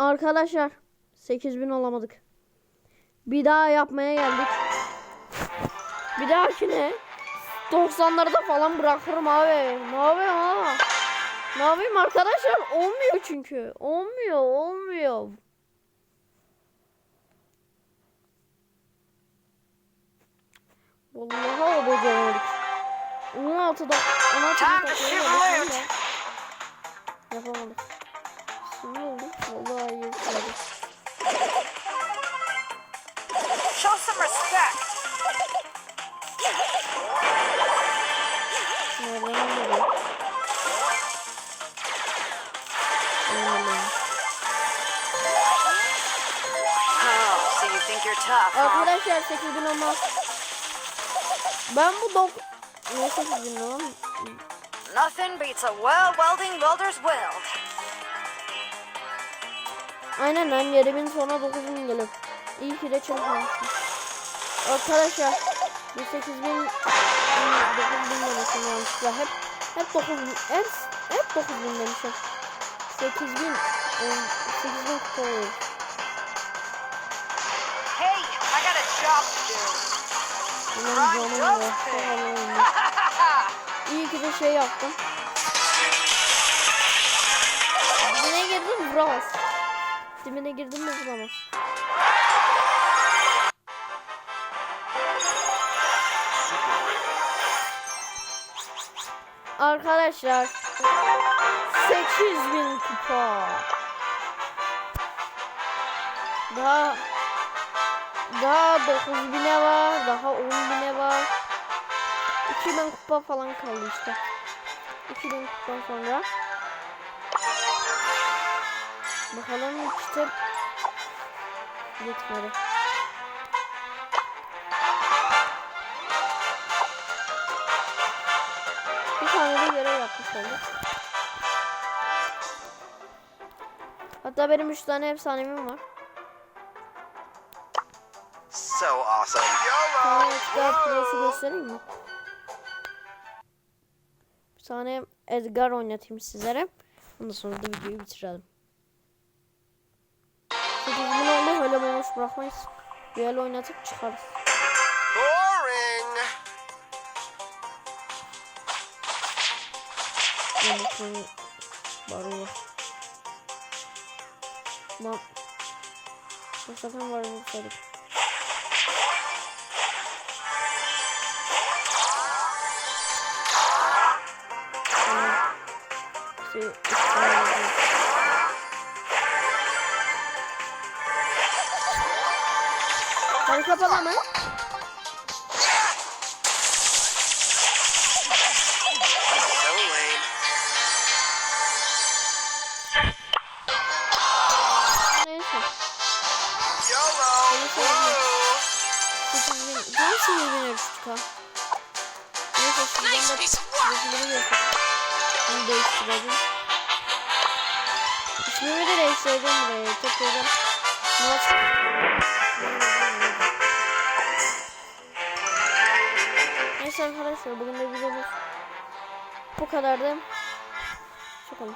Arkadaşlar 8000 olamadık. Bir daha yapmaya geldik. Bir dahakine 90'larda falan bırakırım abi. Ne yapayım ha? Ne yapayım arkadaşlar? Olmuyor çünkü. Olmuyor, olmuyor. Vallahi o beceremedik. 16'da 16'da Time to takıya shift geldik loot. ama Yapamadık. Ne oldu? Vallahi hayır. Show some respect. Arkadaşlar 8000 olmaz. Ben bu dok... Ne 8000 olmaz? Nothing beats a well welding welder's weld. Aynen lan yerimin sonra 9000 gelir. İyi ki de çalışmamışım. Arkadaşlar bu 8000 9000 demişim yanlışlıkla. Hep hep 9000 hep, hep 9000 demişim. 8000 8000 kupa olur. Hey, I got a job to do. Benim canım. Kovalayın. İyi ki de şey yaptım. Dibine girdim vuramaz. Dibine girdim mi vuramaz. Arkadaşlar 8000 kupa. Daha daha 9000'e var, daha 10.000'e var. 2000 kupa falan kaldı işte. 2000 kupadan sonra. Bakalım işte gitmedi. Bir tane de görev yapmış olduk. Hatta benim 3 tane efsanemim var. So awesome. YOLO! Edgar Pro'su göstereyim mi? Bir tane Edgar oynatayım sizlere. Ondan sonra da videoyu bitirelim. Bomboş bırakmayız. Bir el oynatıp çıkarız. Boring. Yumrukların barı var. Bu sefer var yumrukladık. Tamam. İşte. Hadi kapalı mı? So lame. Neyse. YOLO! Neyse, Whoa! 8000 Nasıl 2000 çıkar? Neyse şuradan da resimleri yapalım. Neyse arkadaşlar bugün de videomuz bu kadardı. Olun.